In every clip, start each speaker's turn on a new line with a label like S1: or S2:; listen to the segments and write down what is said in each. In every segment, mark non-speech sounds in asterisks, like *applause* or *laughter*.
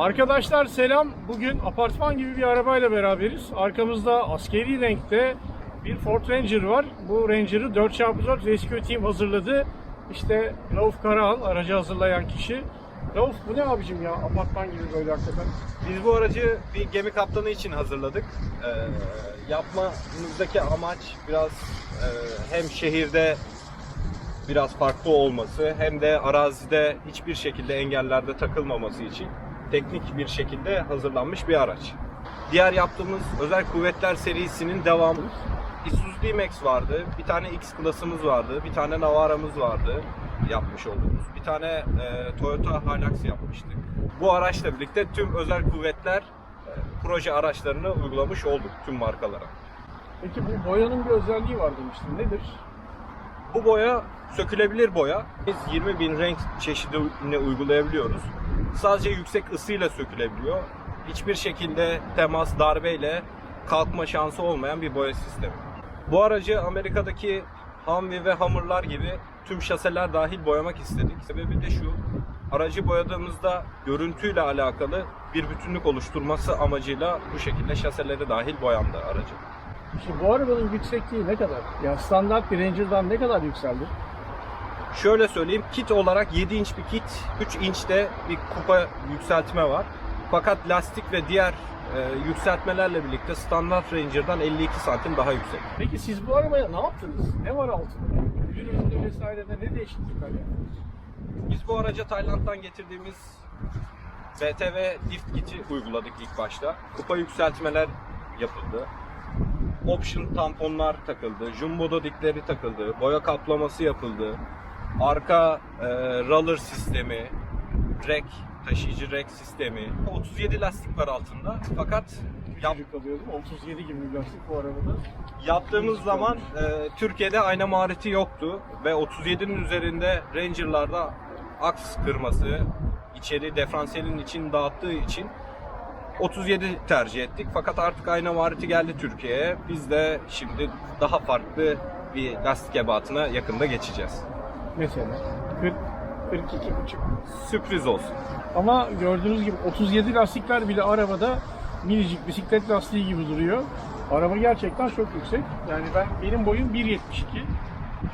S1: Arkadaşlar selam. Bugün apartman gibi bir arabayla beraberiz. Arkamızda askeri renkte bir Ford Ranger var. Bu Ranger'ı 4x4 Rescue Team hazırladı. İşte Rauf Karahan aracı hazırlayan kişi. Rauf bu ne abicim ya apartman gibi böyle hakikaten.
S2: Biz bu aracı bir gemi kaptanı için hazırladık. Ee, yapmamızdaki amaç biraz e, hem şehirde biraz farklı olması hem de arazide hiçbir şekilde engellerde takılmaması için teknik bir şekilde hazırlanmış bir araç. Diğer yaptığımız özel kuvvetler serisinin devamı Isuzu D-Max vardı, bir tane X klasımız vardı, bir tane Navara'mız vardı yapmış olduğumuz. Bir tane e, Toyota Hilux yapmıştık. Bu araçla birlikte tüm özel kuvvetler e, proje araçlarını uygulamış olduk tüm markalara.
S1: Peki bu boyanın bir özelliği var demiştin. Nedir?
S2: Bu boya sökülebilir boya. Biz 20 bin renk çeşidini uygulayabiliyoruz. Sadece yüksek ısıyla sökülebiliyor. Hiçbir şekilde temas, darbeyle kalkma şansı olmayan bir boya sistemi. Bu aracı Amerika'daki Humvee ve Hummer'lar gibi tüm şaseler dahil boyamak istedik. Sebebi de şu, aracı boyadığımızda görüntüyle alakalı bir bütünlük oluşturması amacıyla bu şekilde şaseleri dahil boyandı aracı.
S1: Şimdi bu arabanın yüksekliği ne kadar? Ya standart bir Ranger'dan ne kadar yükseldi?
S2: Şöyle söyleyeyim, kit olarak 7 inç bir kit, 3 inçte bir kupa yükseltme var. Fakat lastik ve diğer e, yükseltmelerle birlikte standart Ranger'dan 52 santim daha yüksek.
S1: Peki siz bu arabaya ne yaptınız? Ne var altında? Ürününde vesairede ne değişiklikler yaptınız?
S2: Biz bu araca Tayland'dan getirdiğimiz BTV Dift kiti uyguladık ilk başta. Kupa yükseltmeler yapıldı. Option tamponlar takıldı. Jumbo dikleri takıldı. Boya kaplaması yapıldı. Arka e, roller sistemi, rek, taşıyıcı rek sistemi. 37 lastik var altında. Fakat yap,
S1: Küçücük kalıyor değil mi? 37 gibi bir lastik bu arabada.
S2: yaptığımız zaman e, Türkiye'de ayna mariti yoktu ve 37'nin üzerinde Ranger'larda aks kırması, içeri diferansiyelin için dağıttığı için 37 tercih ettik. Fakat artık ayna mariti geldi Türkiye'ye. Biz de şimdi daha farklı bir lastik ebatına yakında geçeceğiz.
S1: Mesela 40 42 buçuk.
S2: Sürpriz olsun.
S1: Ama gördüğünüz gibi 37 lastikler bile arabada minicik bisiklet lastiği gibi duruyor. Araba gerçekten çok yüksek. Yani ben benim boyum 1.72.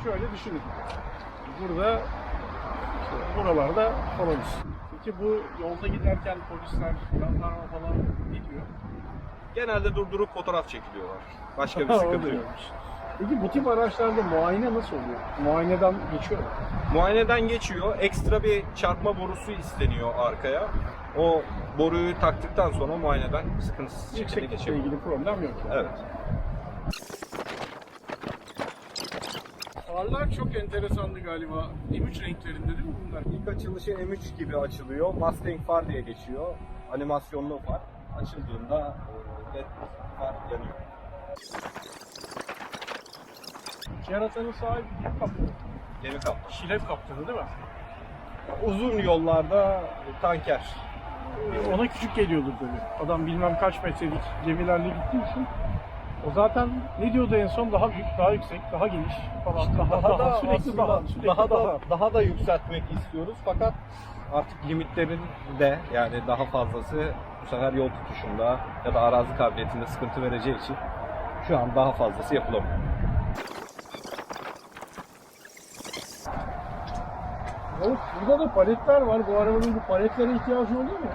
S1: Şöyle düşünün. Burada işte buralarda falanız. Peki bu yolda giderken polisler, jandarma falan ne diyor?
S2: Genelde durdurup fotoğraf çekiliyorlar. Başka bir *laughs* sıkıntı yok.
S1: Peki bu tip araçlarda muayene nasıl oluyor? Muayeneden geçiyor mu?
S2: Muayeneden geçiyor. Ekstra bir çarpma borusu isteniyor arkaya. O boruyu taktıktan sonra muayeneden sıkıntısız şekilde
S1: Yükseklikle
S2: geçebiliyor.
S1: ilgili problem yok. yani.
S2: Evet.
S1: Farlar çok enteresandı galiba. M3 renklerinde değil mi bunlar?
S2: İlk açılışı M3 gibi açılıyor. Mustang far diye geçiyor. Animasyonlu far. Açıldığında e, led far yanıyor.
S1: Yaratanın sahibi kim kaptanı?
S2: Gemi kaplı.
S1: Şilep kaptanı değil mi?
S2: Uzun yollarda tanker.
S1: Ona küçük geliyordur tabii. Adam bilmem kaç metrelik gemilerle gittiği için. O zaten ne diyordu en son daha büyük, daha yüksek, daha geniş falan. Daha, daha,
S2: da
S1: sürekli daha, sürekli
S2: daha
S1: daha.
S2: da daha da yükseltmek istiyoruz fakat artık limitlerin de yani daha fazlası bu sefer yol tutuşunda ya da arazi kabiliyetinde sıkıntı vereceği için şu an daha fazlası yapılamıyor.
S1: Evet, burada da paletler var. Bu arabanın bu paletlere ihtiyacı oluyor mu?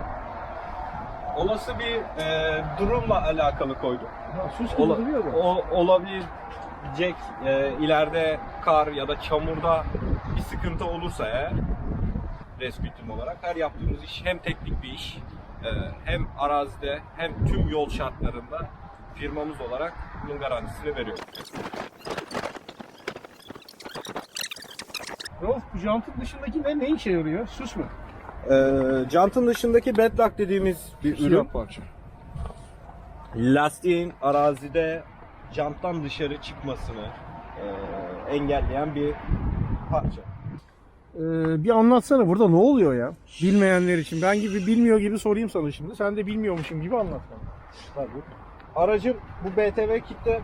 S2: Olası bir e, durumla alakalı koyduk.
S1: Ha, süs gibi
S2: Ola-
S1: duruyor da.
S2: o, olabilecek e, ileride kar ya da çamurda bir sıkıntı olursa eğer team olarak her yaptığımız iş hem teknik bir iş e, hem arazide hem tüm yol şartlarında firmamız olarak bunun garantisini veriyoruz.
S1: Rauf, bu jantın dışındaki ne, ne işe yarıyor? Süs mü?
S2: Ee, jantın dışındaki bedlock dediğimiz bir ürün
S1: parça.
S2: lastiğin arazide janttan dışarı çıkmasını e, engelleyen bir parça.
S1: Ee, bir anlatsana burada ne oluyor ya? Bilmeyenler için. Ben gibi bilmiyor gibi sorayım sana şimdi. Sen de bilmiyormuşum gibi anlat bana.
S2: Tabii. Aracın bu BTV kitte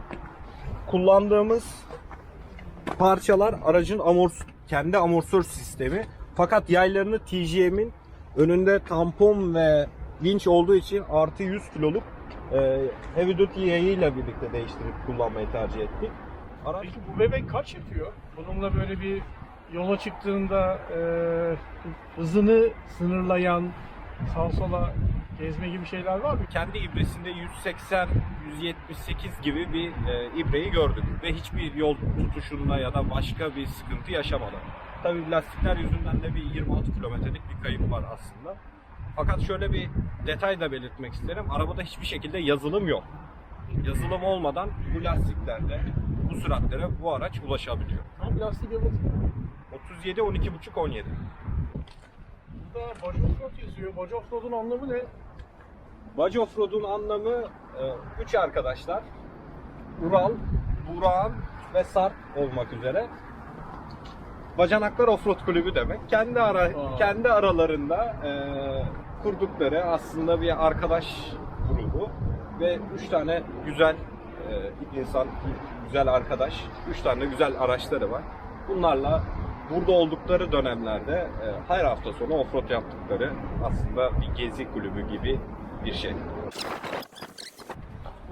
S2: kullandığımız parçalar aracın amors kendi amortisör sistemi. Fakat yaylarını TGM'in önünde tampon ve vinç olduğu için artı 100 kiloluk e, heavy duty yayıyla birlikte değiştirip kullanmayı tercih ettik. Araç
S1: Peki bu bebek kaç yapıyor? Bununla böyle bir yola çıktığında e, hızını sınırlayan, sağ sola gezme gibi şeyler var mı?
S2: kendi ibresinde 180 178 gibi bir e, ibreyi gördük ve hiçbir yol tutuşunda ya da başka bir sıkıntı yaşamadı. Tabii lastikler yüzünden de bir 26 kilometrelik bir kayıp var aslında. Fakat şöyle bir detay da belirtmek isterim. Arabada hiçbir şekilde yazılım yok. Yazılım olmadan bu lastiklerle bu süratlere bu araç ulaşabiliyor.
S1: Tam lastik ebatı.
S2: 37 12.5 17.
S1: Burada Offroad yazıyor. Body Offroad'un anlamı ne?
S2: Bacı Offroad'un anlamı 3 arkadaşlar. Ural, Burak'ın ve Sarp olmak üzere. Bacanaklar Offroad Kulübü demek. Kendi ara
S1: Aa.
S2: kendi aralarında e, kurdukları aslında bir arkadaş grubu ve üç tane güzel e, insan, güzel arkadaş, üç tane güzel araçları var. Bunlarla burada oldukları dönemlerde e, her hafta sonu offroad yaptıkları aslında bir gezi kulübü gibi bir şey.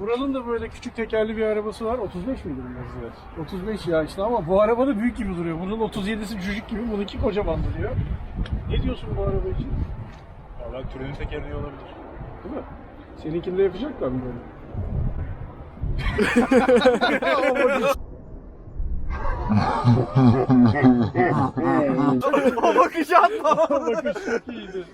S1: Buranın da böyle küçük tekerli bir arabası var. 35 miydi bu yazıyor? 35 ya işte ama bu araba da büyük gibi duruyor. Bunun 37'si cücük gibi, bununki kocaman duruyor. Ne diyorsun bu araba için?
S3: Valla türünün tekerleği olabilir.
S1: Değil mi? Seninkinde yapacaklar mı böyle? *laughs* *laughs*
S2: o bakışı atma.
S1: Bakış çok iyiydi.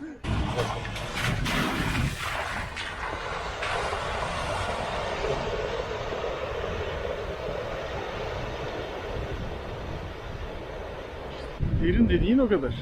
S1: Derin dediğin o kadar.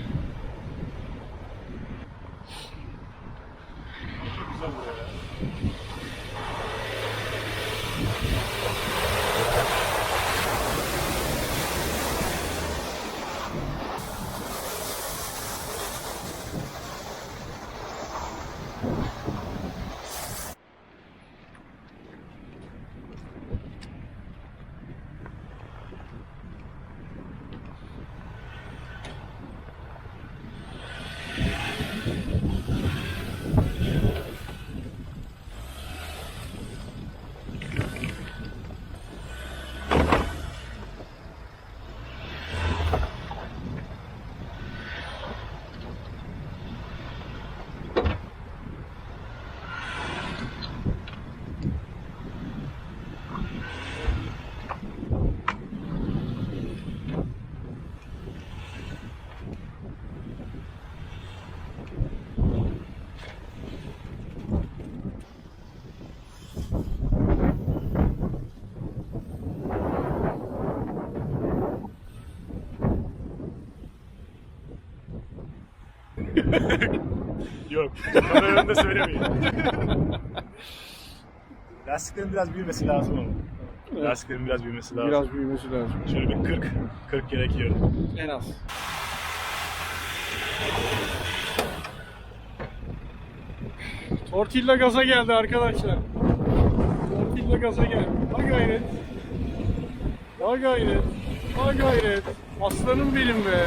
S3: Yok. Kamera önünde söylemeyin. *laughs* Lastiklerin biraz büyümesi lazım ama.
S1: Evet.
S3: Lastiklerin biraz büyümesi lazım.
S1: Biraz büyümesi lazım.
S3: Şöyle bir 40, 40 gerekiyor.
S1: En az. Tortilla gaza geldi arkadaşlar. Tortilla gaza geldi. Ha gayret. Ha gayret. Ha gayret. Aslanım benim be.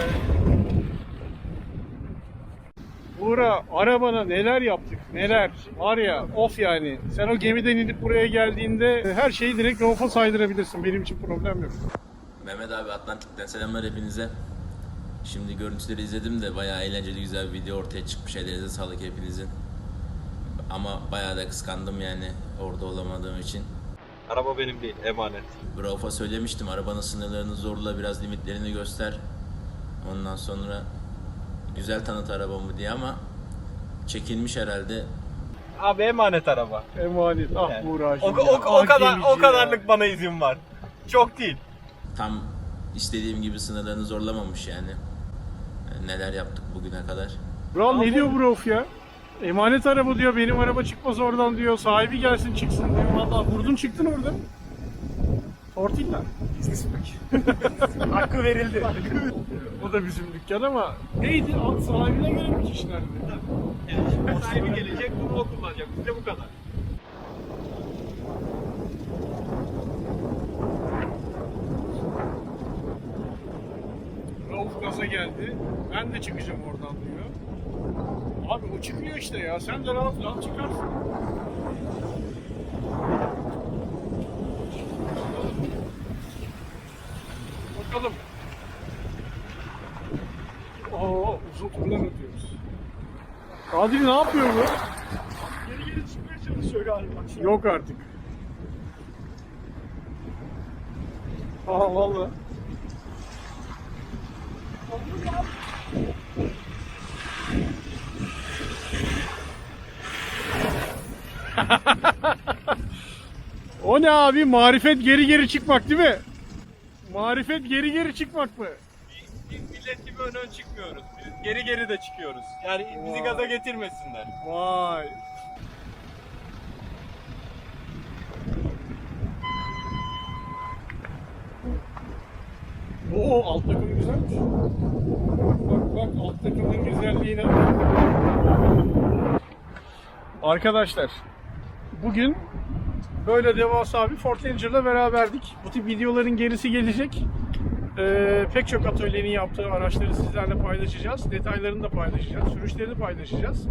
S1: Buğra arabana neler yaptık neler var ya of yani sen o gemiden inip buraya geldiğinde her şeyi direkt Rauf'a saydırabilirsin benim için problem yok.
S4: Mehmet abi Atlantik'ten selamlar hepinize. Şimdi görüntüleri izledim de bayağı eğlenceli güzel bir video ortaya çıkmış. Ellerinize sağlık hepinizin. Ama bayağı da kıskandım yani orada olamadığım için.
S2: Araba benim değil, emanet.
S4: Rauf'a söylemiştim arabanın sınırlarını zorla biraz limitlerini göster. Ondan sonra güzel tanıt arabamı diye ama çekilmiş herhalde.
S2: Abi emanet araba.
S1: Emanet ah
S2: Yani.
S1: Buğra'cığım
S2: O, o,
S1: ya,
S2: o
S1: ah
S2: kadar o
S1: ya.
S2: kadarlık bana izin var. Çok değil.
S4: Tam istediğim gibi sınırlarını zorlamamış yani. Neler yaptık bugüne kadar.
S1: Kral ne diyor bu Rauf ya? Emanet araba diyor, benim araba çıkmaz oradan diyor, sahibi gelsin çıksın diyor. Valla vurdun çıktın orada. Tortilla. *laughs*
S3: Hakkı verildi.
S1: O da bizim dükkan ama neydi? Alt sahibine göre bir işlerdi.
S2: O sahibi gelecek, bunu o kullanacak. Bizde bu kadar.
S1: Rauf gaza geldi. Ben de çıkacağım oradan diyor. Abi o çıkıyor işte ya. Sen de rahat rahat çıkarsın. Bakalım. Oo, uzun turlar atıyoruz. Kadri ne yapıyor bu?
S3: Geri geri çıkmaya çalışıyor galiba.
S1: Yok artık. Aa valla. *laughs* o ne abi? Marifet geri geri çıkmak değil mi? Marifet geri geri çıkmak mı?
S2: Millet gibi ön ön çıkmıyoruz. Biz geri geri de çıkıyoruz. Yani bizi gaza getirmesinler.
S1: Vay. Oo alt takım güzelmiş. Bak bak alt takımın güzelliğine. Arkadaşlar bugün böyle devasa bir Ford Ranger'la beraberdik. Bu tip videoların gerisi gelecek. Ee, pek çok atölyenin yaptığı araçları sizlerle paylaşacağız. Detaylarını da paylaşacağız. Sürüşlerini paylaşacağız.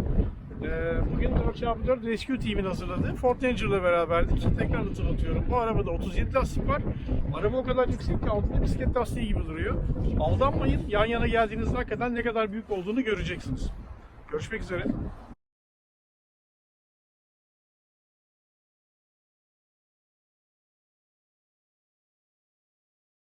S1: Ee, bugün 4x4 Rescue Team'in hazırladığı Ford Ranger'la beraberdik. Tekrar hatırlatıyorum. Bu arabada 37 lastik var. Araba o kadar yüksek ki altında bisiklet lastiği gibi duruyor. Aldanmayın. Yan yana geldiğinizde hakikaten ne kadar büyük olduğunu göreceksiniz. Görüşmek üzere.